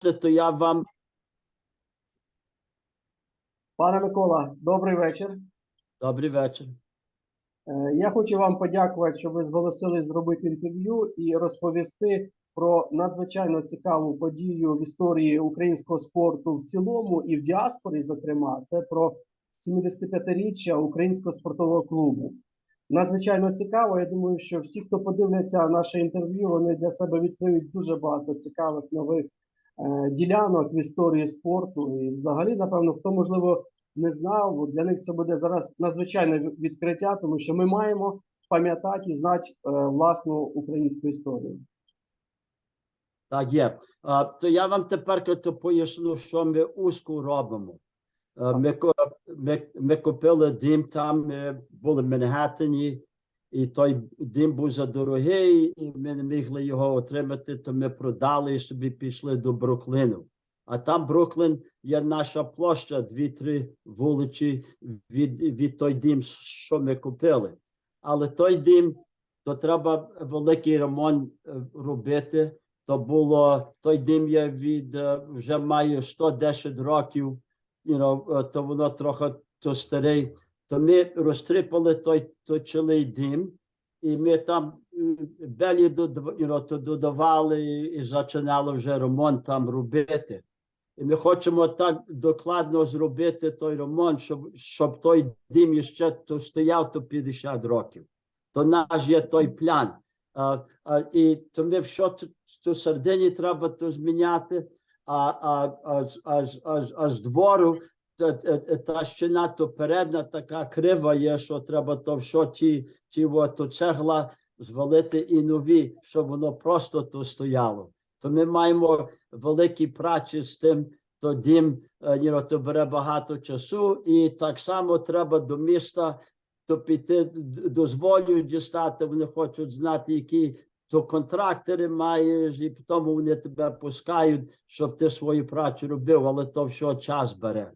то я вам Пане Микола, добрий вечір. добрий вечір. Е, Я хочу вам подякувати, що ви зголосились зробити інтерв'ю і розповісти про надзвичайно цікаву подію в історії українського спорту в цілому і в діаспорі, зокрема, це про 75-річчя українського спортового клубу. Надзвичайно цікаво. Я думаю, що всі, хто подивляться наше інтерв'ю, вони для себе відкриють дуже багато цікавих нових ділянок в історії спорту. І взагалі, напевно, хто можливо не знав, бо для них це буде зараз надзвичайне відкриття, тому що ми маємо пам'ятати і знати е, власну українську історію. Так є. А, то я вам тепер то поясню, що ми узку робимо. Ми, ко- ми, ми купили дім там, ми були в Манхеттені, і той дім був задорогий, і ми не могли його отримати, то ми продали і собі пішли до Бруклину. А там Бруклин є наша площа, дві-три вулиці від, від той дім, що ми купили. Але той дім, то треба великий ремонт е, робити. То було той дім є від е, вже має 110 років, you know, е, то воно трохи то старий. То ми розтріпали той, той чилий дім, і ми там е, белі додавали і, починали вже ремонт там робити. І ми хочемо так докладно зробити той ремонт, щоб, щоб той дім ще то стояв то 50 років. То наш є той план. А, а, і то ми що ту- середині треба то зміняти, а, а, а, з- а, а, а з двору та, та, та то передна така крива є, що треба то що ті, ті то цегла звалити і нові, щоб воно просто то стояло. То ми маємо великі праці з тим, то дім е, то бере багато часу, і так само треба до міста то піти д- дозволю дістати, вони хочуть знати, які то контрактори маєш, і потім вони тебе пускають, щоб ти свою працю робив, але то все час бере.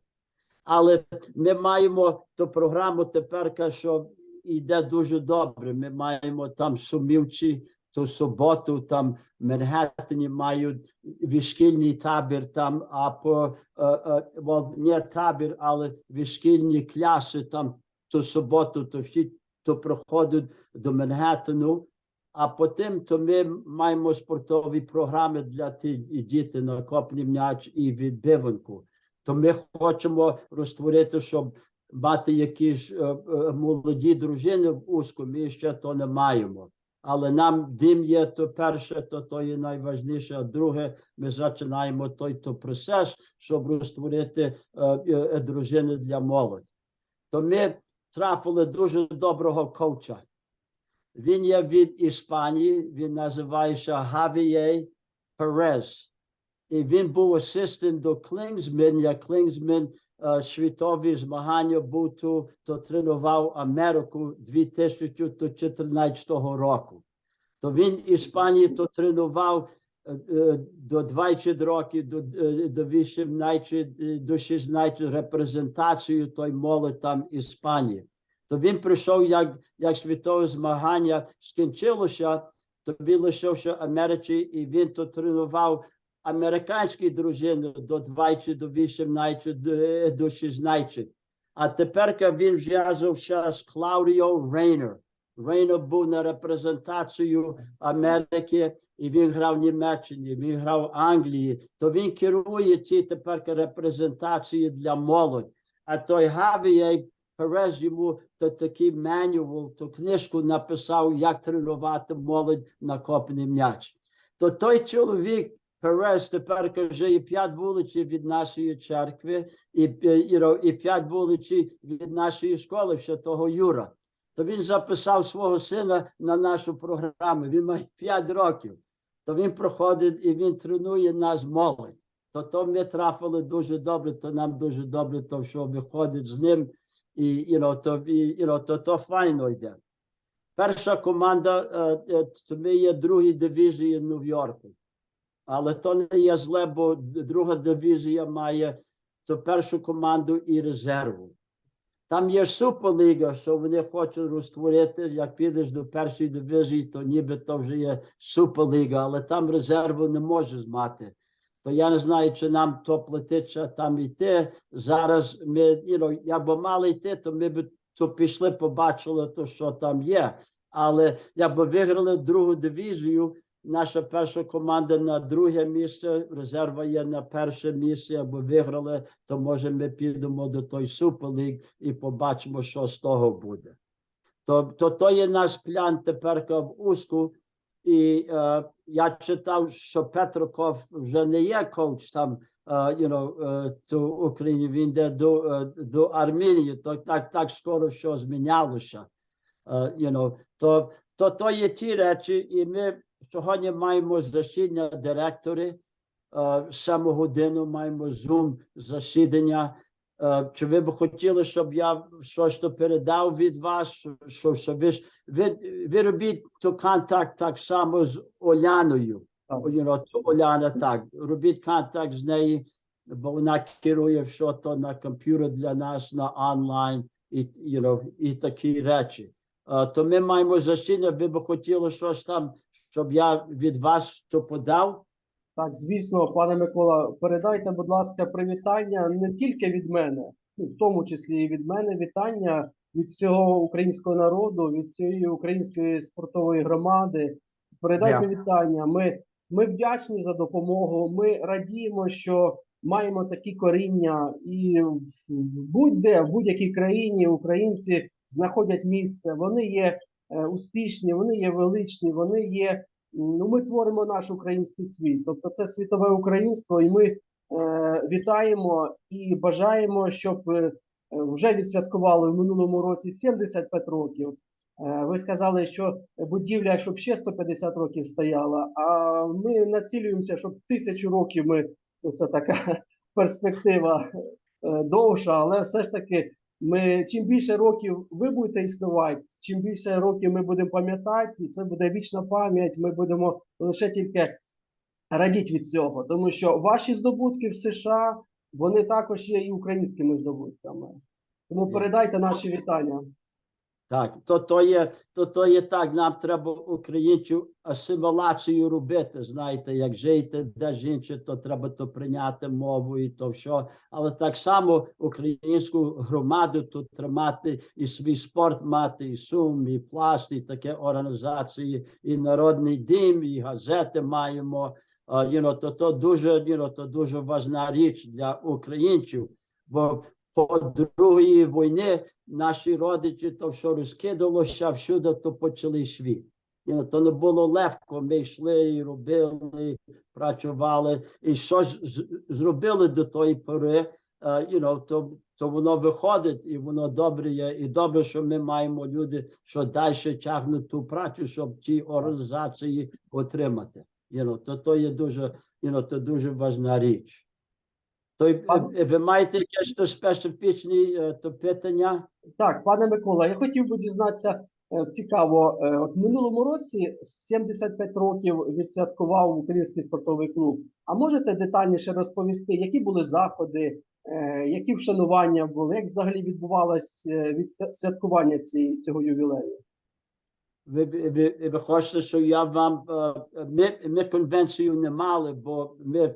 Але ми маємо ту програму тепер, що йде дуже добре. Ми маємо там сумівці, ту суботу, там в Манхеттені мають вишкільний табір там, а по е, е, well, не табір, але вишкільні класи там ту суботу, то всі то приходять до Манхеттену, а потім то ми маємо спортові програми для тих і діти на копні м'яч і відбиванку. То ми хочемо розтворити, щоб мати якісь е, е, молоді дружини в узку, ми ще то не маємо. Але нам дім є то перше, то, то є найважніше, а друге, ми починаємо той то процес, щоб розтворити е, е, дружини для молоді. То ми трапили дуже доброго коуча. Він є від Іспанії, він називається Гавіє Перез. І він був асистент до Клінгсмен, як Клінгсмен е, світові змагання був то, тренував Америку 2014 року. То він Іспанії то тренував е, е, до 20 років, до, до 18, е, до 16 репрезентацію той молодь там Іспанії. То він прийшов як, як світове змагання скінчилося, то він лишився Америці і він то тренував американські дружини до 20, до 18, до- до 16. А тепер він зв'язався з Клаудіо Рейнер. Рейнер був на репрезентацію Америки, і він грав в Німеччині, він грав в Англії. То він керує ті тепер репрезентації для молодь. А той Гавіє Перез йому то такий манювал, ту книжку написав, як тренувати молодь на копний м'яч. То той чоловік Перес тепер каже, і п'ять вулиці від нашої церкви, і, і, you і п'ять вулиці від нашої школи, ще того Юра. То він записав свого сина на нашу програму. Він має п'ять років. То він проходить і він тренує нас молодь. То то ми трапили дуже добре, то нам дуже добре, то що виходить з ним, і know, то, і, то, то файно йде. Перша команда, е, е, є другій дивізії Нью-Йорку. Але то не є зле, бо друга дивізія має то першу команду і резерву. Там є суперліга, що вони хочуть розтворити. Як підеш до першої дивізії, то ніби то вже є суперліга, але там резерву не можеш мати. то я не знаю, чи нам то платиться там йти. Зараз ми, you know, якби мали йти, то ми б то пішли, побачили то, що там є. Але якби виграли другу дивізію, наша перша команда на друге місце, резерва є на перше місце. Якби виграли, то може ми підемо до той Суперліг і побачимо, що з того буде. То, то, є наш план тепер в Уску. І е, я читав, що Петроков вже не є коуч там, е, you know, е, в Україні, він йде до, е, до Арменії, то так, так скоро що змінялося. Е, you know, то, то, то є ті речі, і ми сьогодні маємо засідання директори, е, саму годину маємо Zoom засідання. Е, Чи ви б хотіли, щоб я щось передав від вас? що- Що, ви, ж- ви, ви робіть то контакт так само з Оляною. You know, то Оляна так. Робіть контакт з нею, бо вона керує все то на комп'ютер для нас, на онлайн і, you know, і такі речі. Е, То ми маємо засідання, ви б хотіли щось там, щоб я від вас то подав? Так, звісно, пане Микола, передайте, будь ласка, привітання не тільки від мене, ну, в тому числі і від мене, вітання від всього українського народу, від всієї української спортової громади. Передайте Дякую. вітання. Ми, ми вдячні за допомогу. Ми радіємо, що маємо такі коріння, і будь-де, в будь-якій країні українці знаходять місце. Вони є успішні, вони є величні, вони є ну, ми творимо наш український світ. Тобто це світове українство, і ми е, вітаємо і бажаємо, щоб е, вже відсвяткували в минулому році 75 років. Е, ви сказали, що будівля, щоб ще 150 років стояла, а ми націлюємося, щоб тисячу років ми це така перспектива е, довша, але все ж таки. Ми чим більше років ви будете існувати, чим більше років ми будемо пам'ятати, і це буде вічна пам'ять. Ми будемо лише тільки радіти від цього, тому що ваші здобутки в США вони також є і українськими здобутками. Тому передайте наші вітання. Так, то, то, є, то, то є так, нам треба українців асиміляцію робити. Знаєте, як жити, де жінче, то треба то прийняти мову і то що. Але так само українську громаду тут тримати і свій спорт мати, і сум, і пласт, і таке організації, і народний дім, і газети маємо. You know, то, то дуже, you know, то дуже важна річ для українців. Бо по другій війні наші родичі то що розкидалося всюди, то почали світ. То не було легко. Ми йшли і робили, працювали, і щось з- зробили до тої пори. Uh, you know, то, то воно виходить, і воно добре є. І добре, що ми маємо люди, що далі тягнуть ту працю, щоб ті організації отримати. You know, то, то є дуже, you know, то дуже важна річ. То й- е, ви маєте якесь то специфічні е, то питання? Так, пане Микола, я хотів би дізнатися е, цікаво. От минулому році 75 років відсвяткував Український спортовий клуб. А можете детальніше розповісти, які були заходи, які вшанування були, як взагалі відбувалось відсвя- святкування ці- цього ювілею? Ви, ви, ви хочете, що я вам ми, ми конвенцію не мали, бо ми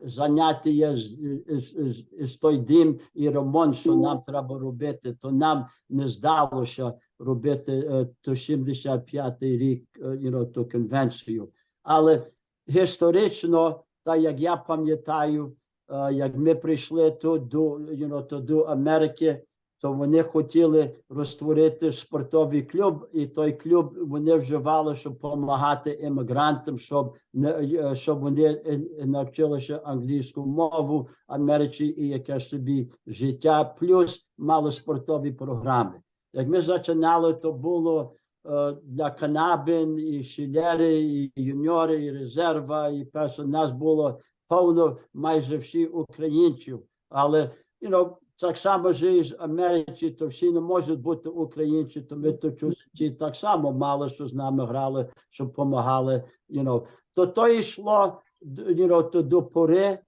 заняття з, з, з, з той дім і ремонт, що нам треба робити, то нам не здалося робити е, то 75-й рік е, you know, ту конвенцію. Але історично, так як я пам'ятаю, е, як ми прийшли тут до, you know, то до Америки, то вони хотіли розтворити спортовий клуб, і той клуб вони вживали, щоб допомагати іммігрантам, щоб е, щоб вони е, навчилися англійську мову Америці і якесь собі життя, плюс мали спортові програми. Як ми починали, то було е, для канабін, і шілери, і юніори, і резерва, і перше нас було повно майже всі українців. Але you know, так само ж і з Америки, то всі не можуть бути українці, то ми то чужі так само мало що з нами грали, щоб допомагали. You know. То то йшло you know, то до пори,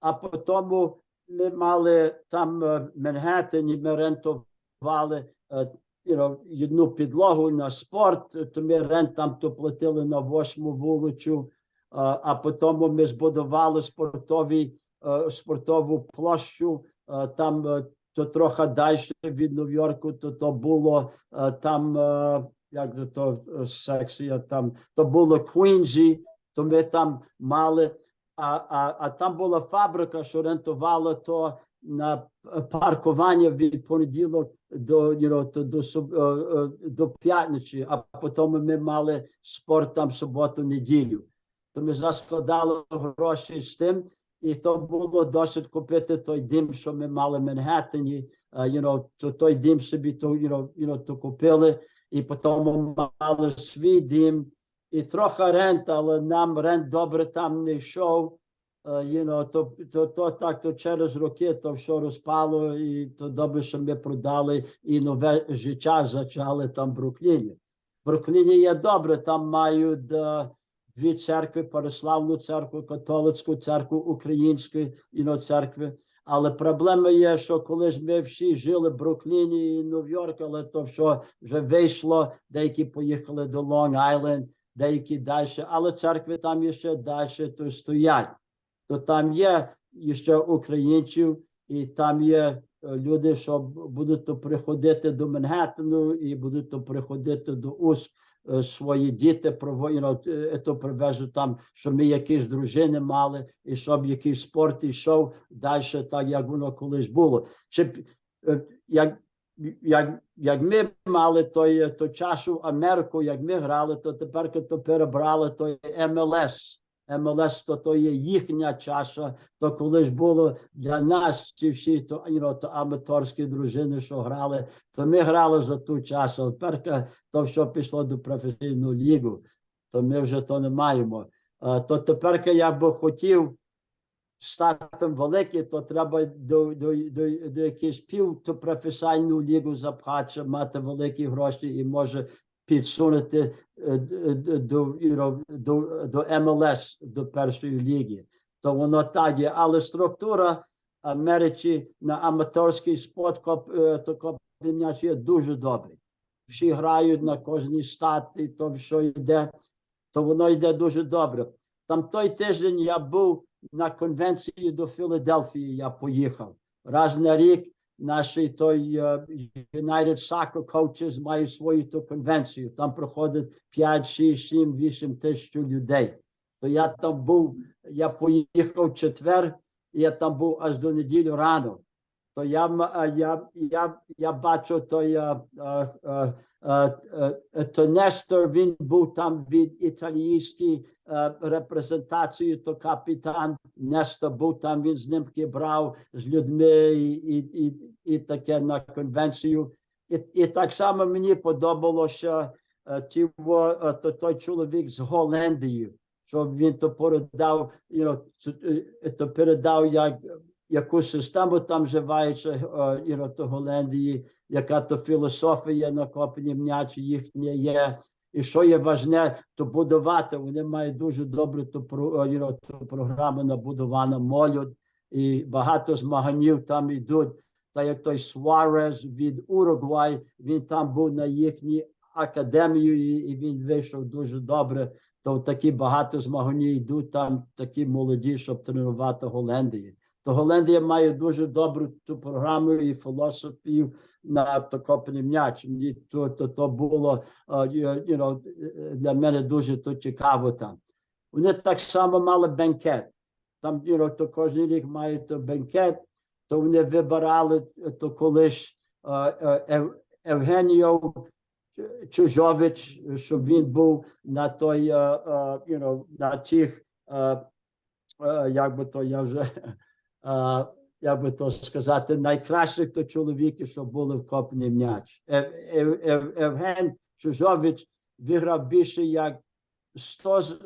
а потім ми мали там е, в Манхеттені, ми рентували е, you know, одну підлогу на спорт, то ми рент там то платили на восьму вулицю. а, а потім ми збудували спортові, е, спортову площу. Е, Там е, то трохи далі від Нью-Йорку, то, то було е, там, як же то секція, там то було Квінзі, то ми там мали, а, а, а там була фабрика, що рентувала то на паркування від понеділок до, you know, то, до, до п'ятниці, а потім ми мали спорт там суботу, неділю. То ми заскладали гроші з тим, і то було досить купити той дім, що ми мали в Манхеттені. Uh, you know, то той дім собі то, you know, you know, то купили, і потім мали свій дім, і трохи рент, але нам рент добре там не йшов. Uh, you know, то, то, то так, то через роки то все розпало, і то добре, що ми продали, і нове життя зачали там в Брукліні. В Брукліні є добре, там мають е, дві церкви, православну церкву, католицьку церкву, українську you know, церкви. Але проблема є, що коли ж ми всі жили в Брукліні і Нью-Йорку, але то все вже вийшло, деякі поїхали до Лонг-Айленд, деякі далі, але церкви там ще далі то стоять. То там є ще українців, і там є люди, що будуть то приходити до Манхеттену і будуть то приходити до УСК е, свої діти проводять, то привезуть там, щоб ми якісь дружини мали, і щоб якийсь спорт йшов далі, так як воно колись було. Чи е, як, як, як ми мали той, той чашу Америку, як ми грали, то тепер то перебрали той МЛС. МЛС, то, то є їхня чаша, то колись було для нас, ці всі то, know, то аматорські дружини, що грали, то ми грали за ту часу. Тепер то, що пішло до професійну лігу, то ми вже то не маємо. А, то тепер я би хотів стати великий, то треба до, до, до, до якихось пів то професійну лігу запхати, мати великі гроші і може підсунути е, д- до, you know, до, до МЛС, до першої ліги. То воно так є, але структура Америки на аматорський спорт коп- е, є дуже добрий. Всі грають на кожній статі, то що йде, то воно йде дуже добре. Там той тиждень я був на конвенції до Філадельфії, я поїхав. Раз на рік наші той е, United Soccer Coaches має свою ту конвенцію. Там проходить 5, 6, 7, 8 тисяч людей. То я там був, я поїхав в четвер, і я там був аж до неділі рано. То я, е, я, я, я бачу той е, то Нестор, він був там від італійської е, репрезентації, то капітан Нестор був там, він знімки брав з людьми і, і, і, і таке на конвенцію. І, і так само мені подобалося е, ті, е, то, той чоловік з Голландії, що він то передав, you know, е, то передав, як, яку систему там вживається, е, you know, то Голландії, яка то філософія накоплення м'ячі їхня є. І що є важне, то будувати. Вони мають дуже добру ту, програму набудована молодь, і багато змаганів там йдуть. Та як той Суарез від Уругвай, він там був на їхній академію, і, він вийшов дуже добре. То такі багато змагання йдуть там, такі молоді, щоб тренувати Голландії. То Голландія має дуже добру ту програму і філософію на копаний м'яч. Мені то, то, то було е, you know, для мене дуже то цікаво там. Вони так само мали бенкет. Там you know, то кожен рік мають то бенкет, то вони вибирали е, то колись е, е, Чужович, щоб він був на той, you know, на тих, як би то я вже, як би то сказати, найкращих то чоловіків, що були в копні м'яч. Ев, Ев, Ев, Евген Чужович виграв більше як 100, з-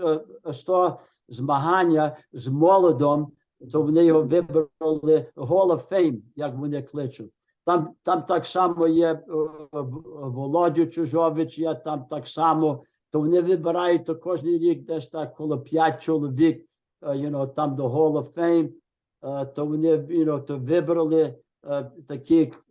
е, 100 змагання з молодом, то вони його вибрали Hall of Fame, як вони кличуть. Там, там так само є е, Володю Чужович, є там так само, то вони вибирають то кожен рік десь так коло 5 чоловік, е, you know, там до Hall of Fame, то вони you know, то вибрали е, таких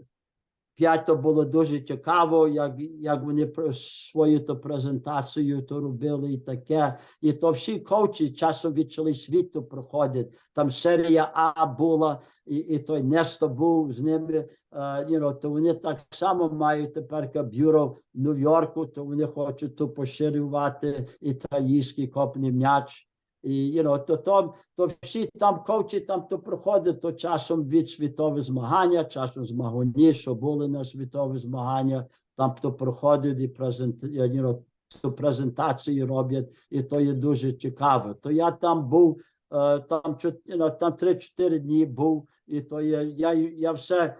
П'ять то було дуже цікаво, як, як вони свою то презентацію то робили і таке. І то всі коучі часом від цілий світу проходять. Там серія А була, і, і той Несто був з ними. е, you know, то вони так само мають тепер бюро в Нью-Йорку, то вони хочуть то поширювати італійський копний м'яч. І you know, то, то, то всі там коучі там то проходять то часом від світові змагання, часом змагання, що були на світові змагання, там то проходять і презент, you know, то презентації роблять, і то є дуже цікаво. То я там був, е, там, you know, там 3-4 дні був, і то є, я, я все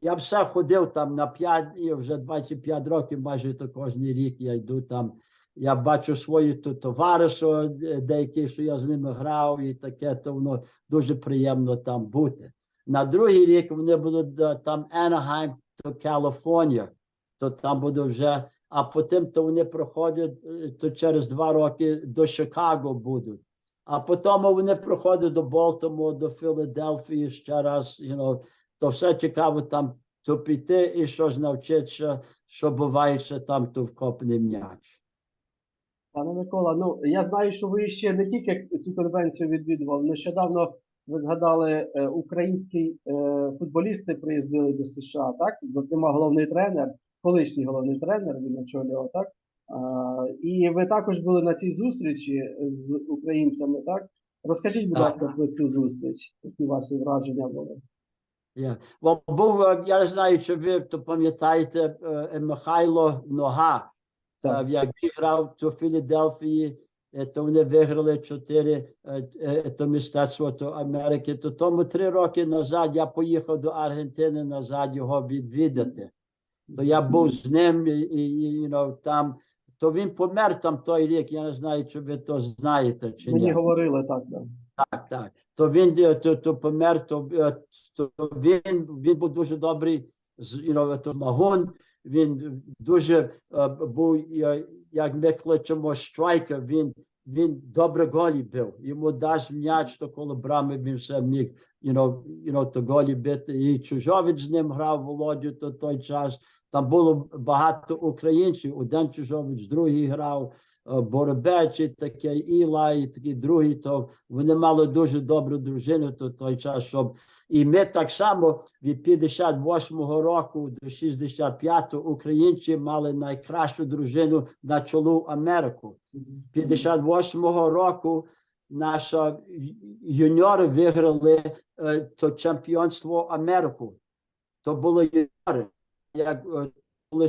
я все ходив там на 5, і вже 25 років, майже то кожен рік я йду там. Я бачу свої тут товаришу, е, деякі, що я з ними грав, і таке, то воно дуже приємно там бути. На другий рік вони будуть е, там Енагайм, то Каліфорнія, то там буде вже, а потім то вони проходять е, то через два роки до Чикаго будуть. А потім вони проходять до Болтому, до Філадельфії ще раз, you know, то все цікаво там то піти і щось навчитися, що буває там то вкопний м'яч. Пане Микола, ну я знаю, що ви ще не тільки цю конвенцію відвідували. Нещодавно ви згадали, е, українські е, футболісти приїздили до США, так? Зокрема, головний тренер, колишній головний тренер, він очолював, так? І ви також були на цій зустрічі з українцями, так? Розкажіть, будь ласка, про цю зустріч, які ваші враження були. Yeah. Бо був, я не знаю, чи ви то пам'ятаєте е, Михайло Нога, Так. Як він грав у Філадельфії, то вони виграли чотири то мистецтво то Америки. То тому три роки назад я поїхав до Аргентини назад його відвідати. То я був з ним і, і, і you know, там. То він помер там той рік. Я не знаю, чи ви то знаєте чи Мені говорили так, так. Так, так. То він то, то помер, то, то він, він був дуже добрий з you know, то Магун. Він дуже е, був, як ми кличемо, страйкер, він, він добре голі бив. Йому даш м'яч, то коло брами він все міг you know, you know, то голі бити. І Чужович з ним грав Володю то той час. Там було багато українців. Один Чужович, другий грав. е, Боробеч, і таке Іла, і такі другі, то вони мали дуже добру дружину то той час, щоб і ми так само від 58-го року до 65-го українці мали найкращу дружину на чолу Америку. 58-го року наша ю- юніори виграли е, то чемпіонство Америку. То було юніори, як е, коли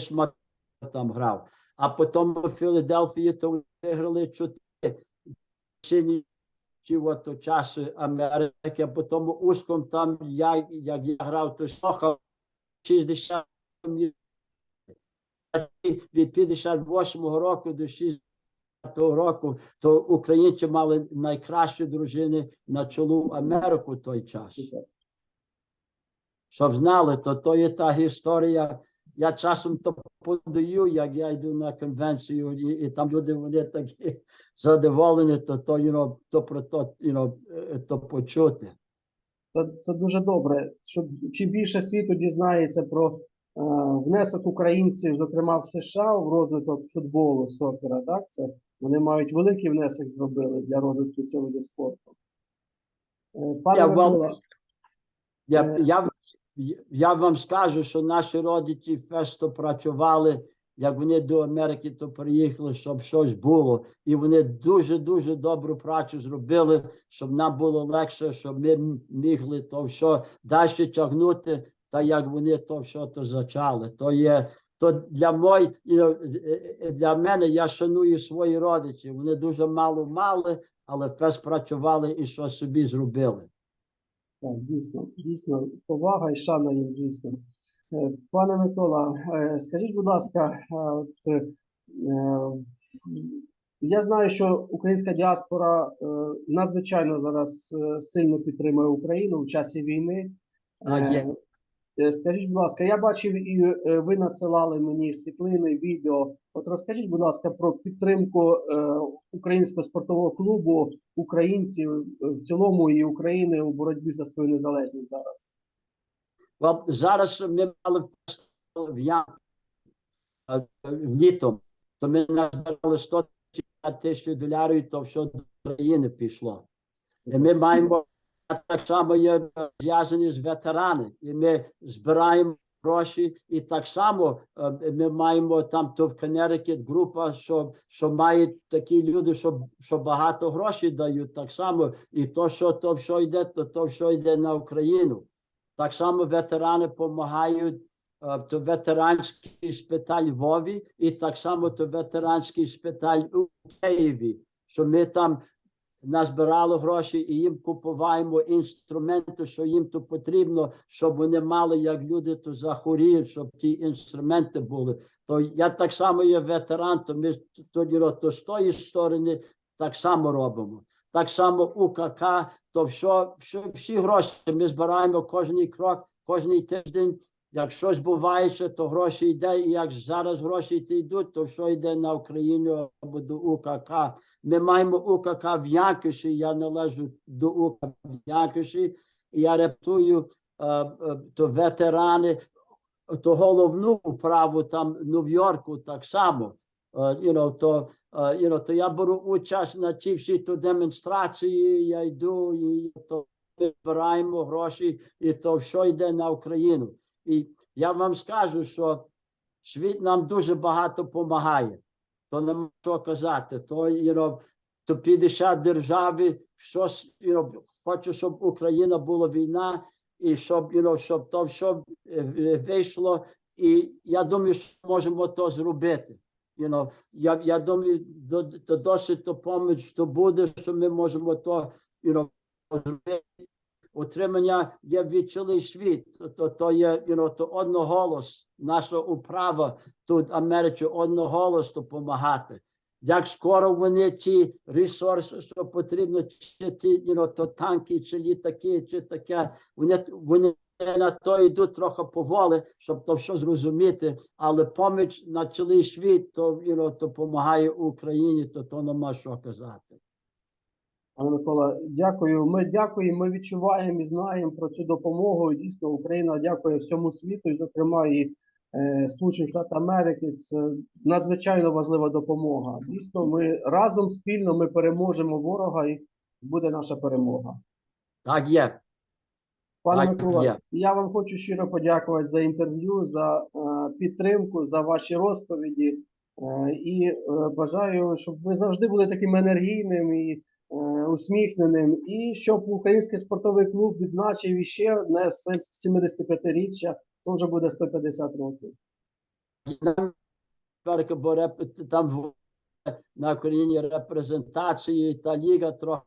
там грав. А потім у Філадельфії то виграли чотири сині того часу Америки, а потім уском там я, як я грав, то слухав 60 від 58-го року до 60-го року, то українці мали найкращі дружини на чолу Америку той час. Щоб знали, то то є та історія. Я часом то подаю, як я йду на конвенцію, і, і там люди вони такі задоволені, то то, you know, то про то, you know, е, то почути. Це, це дуже добре. Щоб чим більше світу дізнається про е, внесок українців, зокрема в США, в розвиток футболу, сокера, так це вони мають великий внесок зробили для розвитку цього виду спорту. Е, Пане Я вам, Микола, я, Е. я, я вам скажу, що наші родичі фесто працювали, як вони до Америки то приїхали, щоб щось було. І вони дуже-дуже добру працю зробили, щоб нам було легше, щоб ми мігли то все далі тягнути, та як вони то все то зачали. То є то для мой, для мене я шаную свої родичі. Вони дуже мало мали, але фест працювали і щось собі зробили. Так, дійсно, дійсно, повага і шана їм дійсно. Е, Пане Микола, е, скажіть, будь ласка, е, от, е, я знаю, що українська діаспора е, надзвичайно зараз сильно підтримує Україну в часі війни. Так, є. Скажіть, будь ласка, я бачив, і ви надсилали мені світлини, відео. От розкажіть, будь ласка, про підтримку е, українського спортового клубу українців е, в цілому і України у боротьбі за свою незалежність зараз. Well, зараз ми мали в е, літом, то ми назбирали 150 тисяч доларів, то все до країни пішло. І ми маємо так само є зв'язані з ветерани, і ми збираємо гроші, і так само е, ми маємо там то в Connecticut група, що, що мають такі люди, що, що багато грошей дають, так само, і то, що то що йде, то, то що йде на Україну. Так само ветерани допомагають. е, То ветеранський шпиталь Львові, і так само то ветеранський шпиталь у Києві, що ми там назбирали гроші і їм купуваємо інструменти, що їм то потрібно, щоб вони мали, як люди то захворіють, щоб ті інструменти були. То я так само є ветеран, то ми тоді то з тої сторони так само робимо. Так само УКК, то все, все, всі гроші ми збираємо кожний крок, кожний тиждень. Як щось бувається, то гроші йде, і як зараз гроші йдуть, то все йде на Україну або до УКК. Ми маємо УКК в Якиші, я належу до УКК в Якиші, і я рептую е, е, то ветерани, то головну управу там в Нью-Йорку так само. Е, you know, то, you know, то я беру участь на ті всі то демонстрації, я йду, і то збираємо гроші, і то все йде на Україну. І я вам скажу, що світ нам дуже багато допомагає. То нема що казати. То, you know, то 50 держави, що с- you know, хочу, щоб Україна була війна, і щоб, you know, щоб то все е, е, вийшло. І я думаю, що можемо то зробити. You know, я, я думаю, до, до досить то поміч то буде, що ми можемо то you know, зробити. Утримання є від цілий світ. То, то, є you know, то одноголос, наша управа тут Америці одноголосно допомагати. Як скоро вони ті ресурси, що потрібно, чи ті you know, то танки, чи літаки, чи таке, вони, вони на то йдуть трохи поволі, щоб то все зрозуміти, але поміч на цілий світ, то, you know, допомагає Україні, то то нема що казати. Пане Микола, дякую. Ми дякуємо. Ми відчуваємо і знаємо про цю допомогу. Дійсно, Україна дякує всьому світу, і, зокрема, і е, Сполучені Штати Америки. Це надзвичайно важлива допомога. Дійсно, ми разом спільно ми переможемо ворога, і буде наша перемога. Так є. Пане Так, Микола, є. я вам хочу щиро подякувати за інтерв'ю, за е, підтримку, за ваші розповіді. Е, і е, бажаю, щоб ви завжди були таким енергійним і усміхненим, і щоб український спортовий клуб відзначив іще з 75-річчя, то вже буде 150 років. Бо там на Україні репрезентації та ліга трохи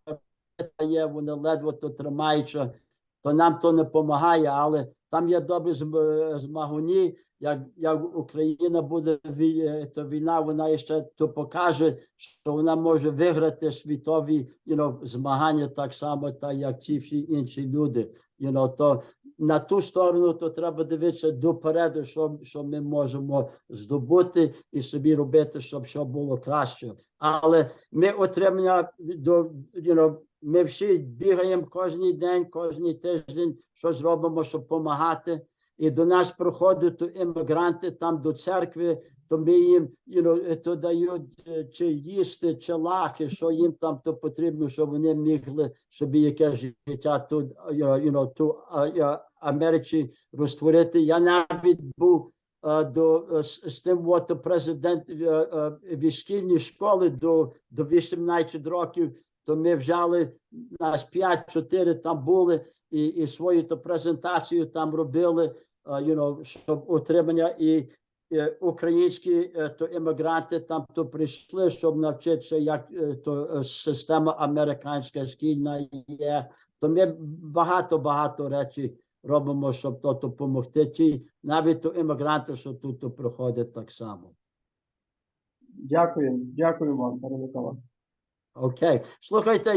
є, вони ледве то тримаються, то нам то не допомагає, але там є добрі зм- змагуні. Як, як Україна буде е, то війна, вона ще то покаже, що вона може виграти світові you know, змагання так само, так як ті всі інші люди. You know, то на ту сторону то треба дивитися допереду, що, що ми можемо здобути і собі робити, щоб все було краще. Але ми отримання до you know, ми всі бігаємо кожен день, кожен тиждень, щось робимо, щоб допомагати. І до нас приходять то іммігранти там до церкви, то ми їм you know, то дають е, чи їсти, чи лахи, що їм там то потрібно, щоб вони могли собі якесь життя тут you know, you know, ту Америці розтворити. Я навіть був е, до е, з, тим, от президент е, е, в школи до, до 18 років. То ми взяли нас 5-4 там були і, і свою то презентацію там робили, е, you know, щоб утримання і е, українські е, то іммігранти там то прийшли, щоб навчитися, як то система американська шкільна є. То ми багато багато речей робимо, щоб то допомогти. Ті навіть то іммігранти, що тут то приходять так само. Дякую, дякую вам, пане Микола. Okay. Shluchayte